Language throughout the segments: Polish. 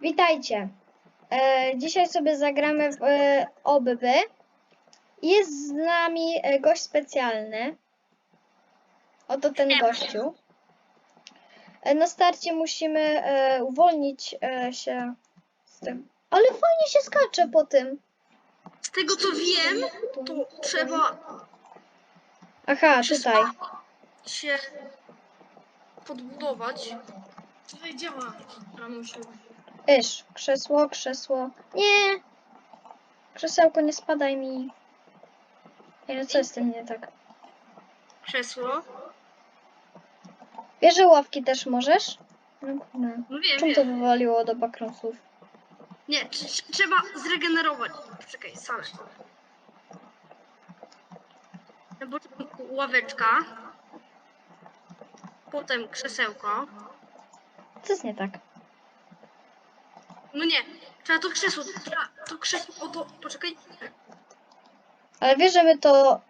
Witajcie. E, dzisiaj sobie zagramy w e, obyby. Jest z nami e, gość specjalny. Oto ten gościu. E, na starcie musimy e, uwolnić e, się z tym. Ale fajnie się skacze po tym. Z tego co wiem, to trzeba Aha, tutaj. Się podbudować. Tutaj działa. Ramusiu. Iż, krzesło, krzesło. Nie! Krzesełko, nie spadaj mi. Nie, no co jest z tym nie tak? Krzesło. Wiesz, że ławki też możesz? No, no. No wiem, Czemu to wiem. wywaliło do bakronsów? Nie, tr- tr- trzeba zregenerować. Czekaj, salę. Na początku ławeczka. Potem krzesełko. Co jest nie tak? No nie, trzeba to krzesło. Trzeba to krzesło. O to, poczekaj. Ale wiesz, że my to...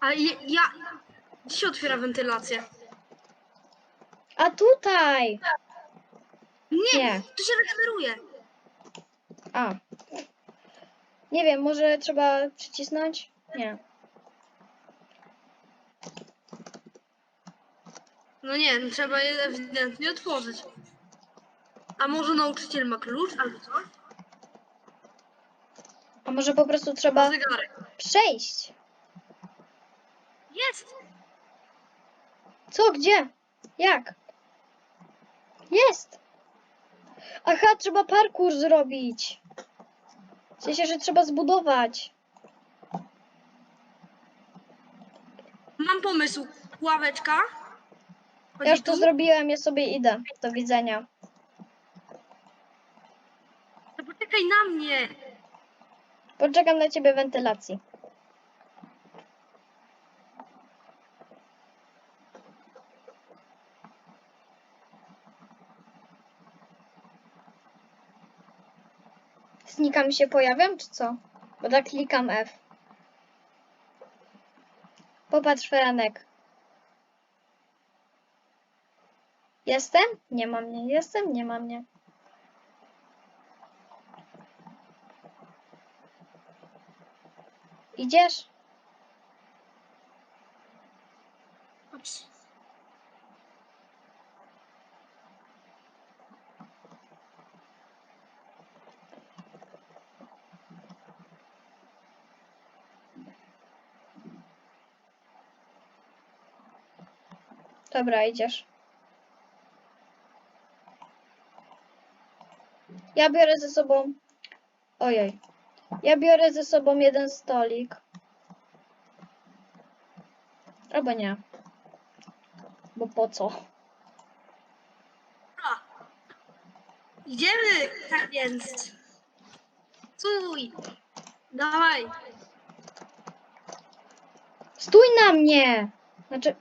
Ale ja, ja. Gdzie się otwiera wentylację? A tutaj! Nie, Nie. to się regeneruje. A. Nie wiem, może trzeba przycisnąć? Nie. No nie, no trzeba je ewidentnie otworzyć. A może nauczyciel ma klucz albo coś? A może po prostu trzeba Zegarek. przejść? Jest! Co? Gdzie? Jak? Jest! Aha, trzeba parkour zrobić. W sensie, że trzeba zbudować. Mam pomysł. Ławeczka. Ja już to zrobiłem, ja sobie idę. Do widzenia. No poczekaj na mnie. Poczekam na ciebie wentylacji. Znika mi się pojawiam, czy co? Bo tak klikam F. Popatrz, Feranek. Jestem? Nie ma mnie. Jestem? Nie ma mnie. Idziesz? Ups. Dobra, idziesz. Ja biorę ze sobą. Ojej. Ja biorę ze sobą jeden stolik. Albo nie. Bo po co? A. Idziemy, tak więc. Stój. Dawaj. Stój na mnie! Znaczy.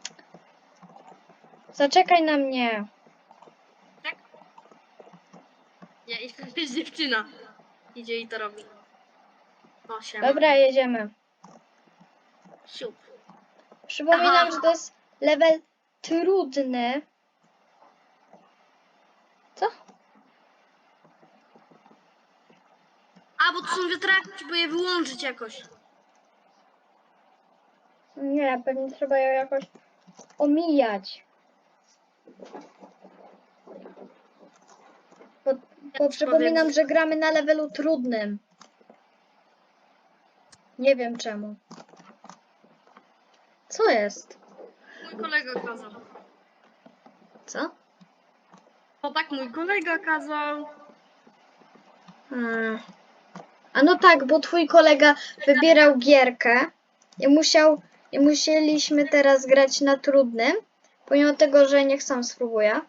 Zaczekaj na mnie. Tak. I jest dziewczyna. Idzie i to robi. Się. Dobra, jedziemy. Siup. Przypominam, Aha. że to jest level trudny. Co? A, bo to są wiatraki, trzeba je wyłączyć jakoś. Nie, pewnie trzeba ją jakoś omijać. Bo, przypominam, że gramy na levelu trudnym. Nie wiem czemu. Co jest? Mój kolega kazał. Co? O tak, mój kolega kazał. Hmm. A no tak, bo twój kolega wybierał gierkę i musiał i musieliśmy teraz grać na trudnym, pomimo tego, że niech sam spróbuję.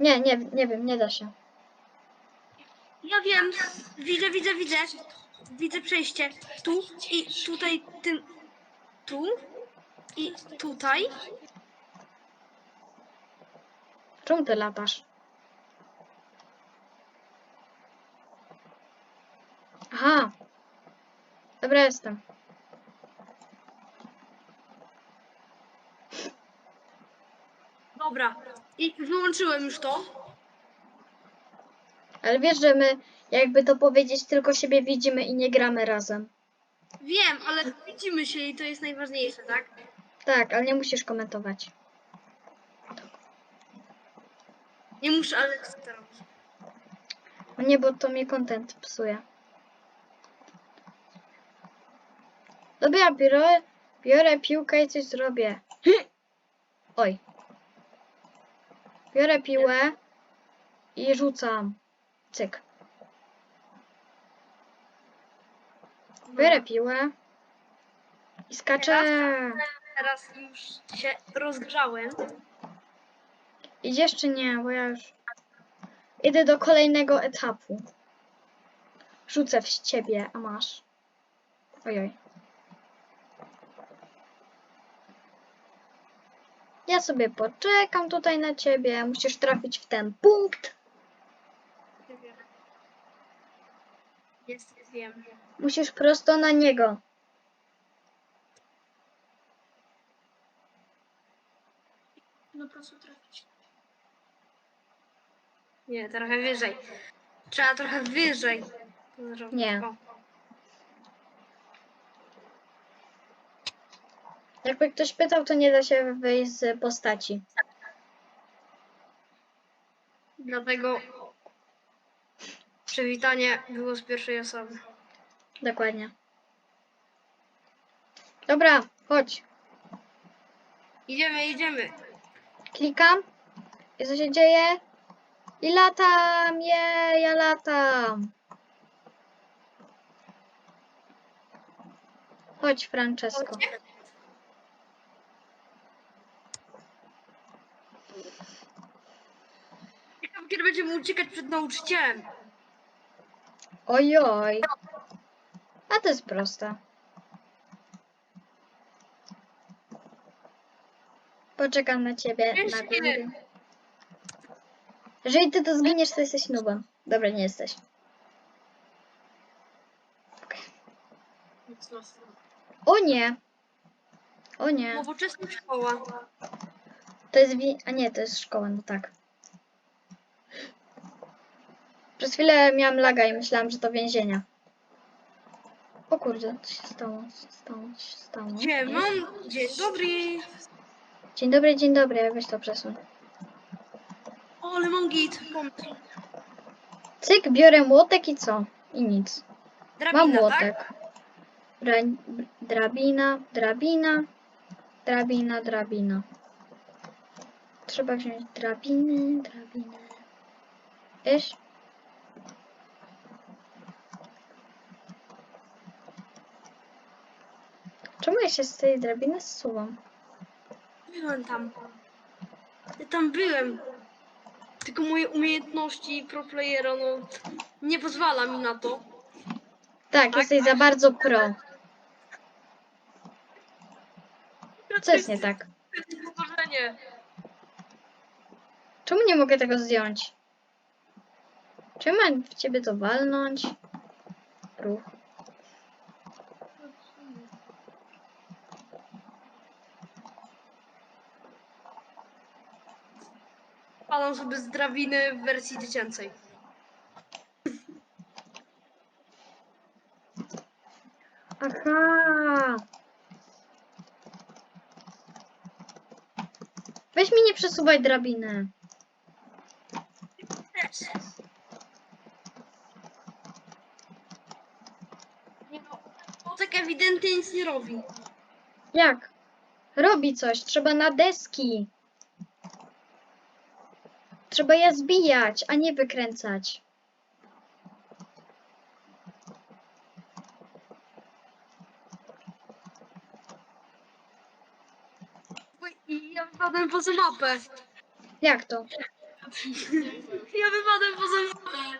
Nie, nie, nie wiem, nie da się. Ja wiem, widzę, widzę, widzę. Widzę przejście. Tu i tutaj tym. Tu i tutaj. Czemu ty latasz? Aha. Dobra, jestem. Dobra. I wyłączyłem już to. Ale wiesz, że my, jakby to powiedzieć, tylko siebie widzimy i nie gramy razem. Wiem, ale widzimy się i to jest najważniejsze, tak? Tak, ale nie musisz komentować. Nie muszę, ale chcę to robić. No nie, bo to mi content psuje. Dobra, biorę, biorę piłkę i coś zrobię. Oj. Biorę piłę i rzucam. Cyk. Biorę piłę i skaczę. Teraz już się rozgrzałem. Idziesz czy nie? Bo ja już idę do kolejnego etapu. Rzucę w ciebie, a masz. Ojoj. Ja sobie poczekam tutaj na ciebie. Musisz trafić w ten punkt. Jest, wiem. Musisz prosto na niego. No po prostu trafić. Nie, trochę wyżej. Trzeba trochę wyżej. zrobić. Nie. O. Jakby ktoś pytał, to nie da się wyjść z postaci. Dlatego przywitanie było z pierwszej osoby. Dokładnie. Dobra, chodź. Idziemy, idziemy. Klikam. I co się dzieje? I latam, je, ja latam. Chodź, Francesco. Kiedy będziemy uciekać przed nauczycielem. Ojoj. A to jest proste. Poczekam na ciebie Wiesz, na górze. Jeżeli ty to zginiesz, to jesteś nubem. Dobra, nie jesteś. O nie. O nie. Nowoczesna szkoła. To jest wi- A nie, to jest szkoła, no tak. Przez chwilę miałam laga i myślałam, że to więzienia. O kurde, co się stało? Co się stało? Co się stało? Gdzie mam? Dzień dobry. Dzień dobry, dzień dobry, weź to przesuń. O, ale mam git. Pomysł. Cyk, biorę młotek i co? I nic. Drabina, Mam tak? młotek. Dra drabina, drabina, drabina, drabina. Trzeba wziąć drabiny, drabiny. Wiesz? Czemu ja się z tej drabiny zsuwam? Byłem tam. Ja tam byłem. Tylko moje umiejętności pro playera, no, nie pozwala mi na to. Tak, jesteś za bardzo pro. Co jest nie tak? Czemu nie mogę tego zdjąć? Czy mam w ciebie to walnąć? Ruch. Padam sobie z drabiny w wersji dziecięcej. Aha. Weź mi nie przesuwaj drabiny. Nie no, tak ewidentnie nic nie robi. Jak? Robi coś. Trzeba na deski. Trzeba je zbijać, a nie wykręcać. I ja wypadłem poza mapę. Jak to? Ja wypadłem poza mapę.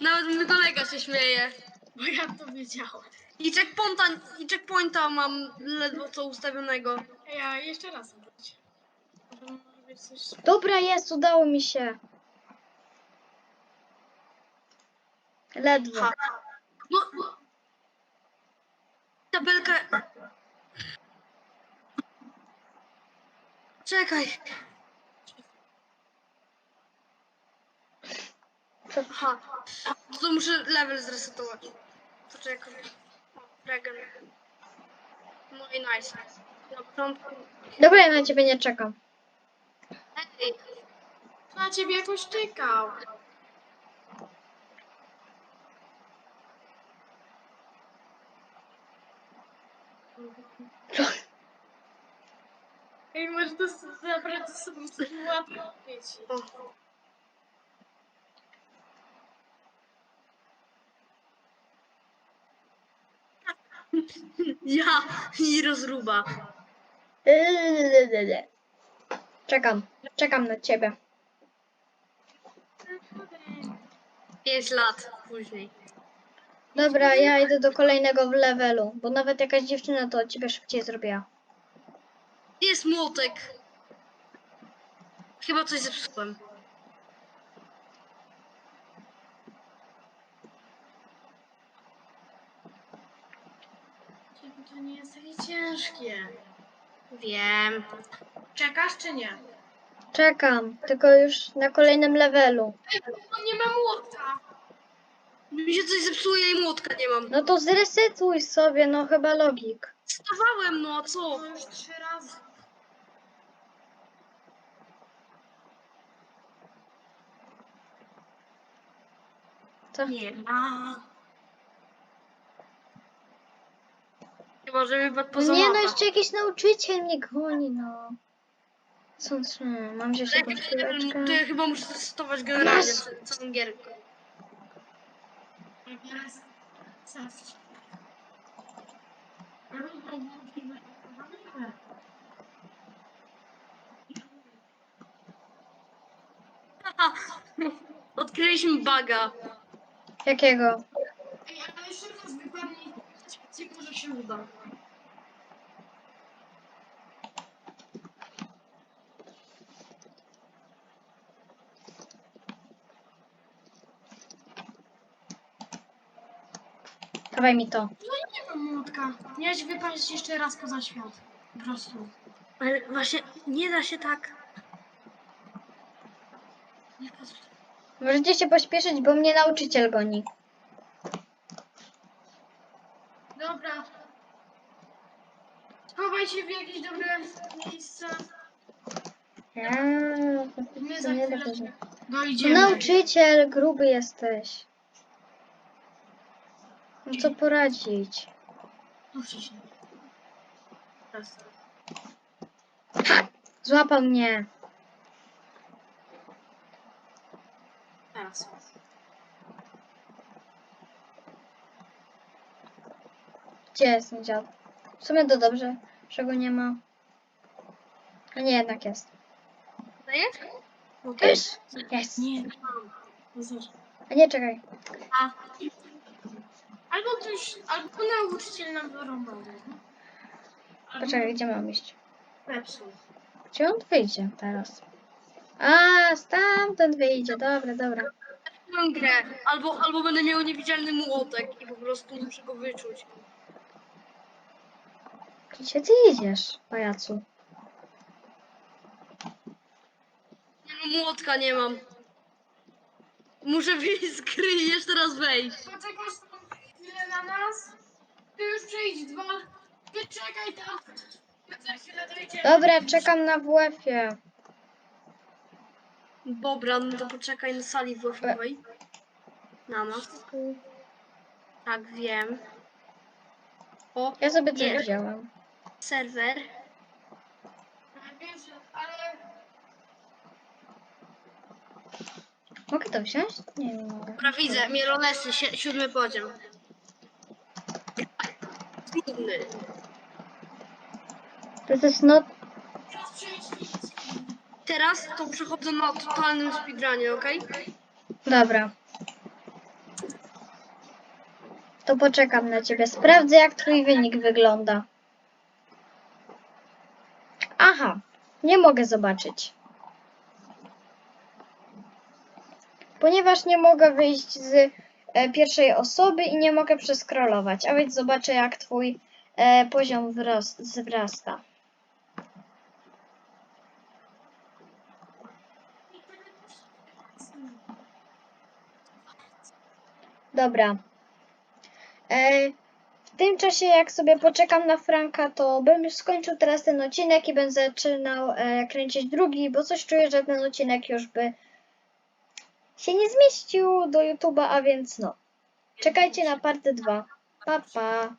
Nawet mój kolega się śmieje. Bo ja to wiedziałem. I checkpointa, i checkpointa mam ledwo co ustawionego. Ja jeszcze raz zrobić. Dobra jest, udało mi się. Ledwo. No. Tabelka. Czekaj. Ha. To muszę level zresetować. Poczekaj. Regen. No i nice. Na początku. Dobra, ja na ciebie nie czekam. Ej, Na ciebie jakoś czekał. Ej, może to s- zabrać ze sobą sytuację. o. Ja i rozruba. Czekam, czekam na ciebie. 5 lat później. Dobra, ja idę do kolejnego w levelu, bo nawet jakaś dziewczyna to od ciebie szybciej zrobiła. Gdzie jest młotek? Chyba coś zepsułem. To nie jest takie ciężkie. Wiem. Czekasz czy nie? Czekam, tylko już na kolejnym levelu. Ej, nie ma młotka. Mi się coś zepsuje i młotka nie mam. No to zresetuj sobie, no chyba logik. Stawałem, no a co? No już trzy razy. Co? Nie ma. Chyba, że mi padł No poza nie, no mapę. jeszcze jakiś nauczyciel mnie goni, no. Co, co? Mam wziąć To ja jakąś chyba- chwileczkę? To ja chyba muszę testować generalnie Masz. całą gierkę. Haha. Odkryliśmy baga. Jakiego? Ej, ale jeszcze raz wypadnie. Ci może się uda. Dawaj mi to. No nie ma młotka. Miałeś wypaść jeszcze raz poza świat. Po prostu. Ale właśnie nie da się tak. Nie patrz. Możecie się pośpieszyć, bo mnie nauczyciel goni. Dobra. Schowaj się w jakieś dobre miejsce. Eee, My to za nie chwilę dobrze. dojdziemy. Nauczyciel, gruby jesteś. No co poradzić? Się. Teraz. Złapał mnie. Teraz. Gdzie jest ten dziad? W sumie to dobrze, że go nie ma. A nie, jednak jest. Dajesz? Jest. Jest. Nie. No. A nie, czekaj. A. Albo ktoś, albo nauczyciel nam wyrąbał. Poczekaj, gdzie mam iść? Pepsuł. Gdzie on wyjdzie teraz? A, stamtąd wyjdzie. Dobra, dobra. Tę grę. Albo, albo będę miał niewidzialny młotek i po prostu muszę go wyczuć. Gdzie ty idziesz, pajacu? Nie no, młotka nie mam. Muszę wyjść z gry i jeszcze raz wejść. Chwilę na nas? Ty już przejdź dwa. Wyczekaj tam. My za chwilę dojdziemy. Dobra, czekam na WF-ie. Dobra, no to poczekaj na sali WF-owej. Na nas. Tak, wiem. O, Ja sobie coś wziąłem. serwer. Wiesz, ale Mogę to wziąć? Nie, nie mogę. Dobra, widzę, Mielonesy, si siódmy poziom. Trudny. To jest not... teraz to przechodzę na totalnym speedrunie, okej? Dobra. To poczekam na ciebie. Sprawdzę, jak twój wynik wygląda. Aha, nie mogę zobaczyć. Ponieważ nie mogę wyjść z E, pierwszej osoby i nie mogę przeskrolować, a więc zobaczę jak twój e, poziom wzrasta. Dobra. E, w tym czasie, jak sobie poczekam na Franka, to bym już skończył teraz ten odcinek i będę zaczynał kręcić drugi, bo coś czuję, że ten odcinek już by się nie zmieścił do YouTube'a, a więc no. Czekajcie na partę 2. Pa, pa.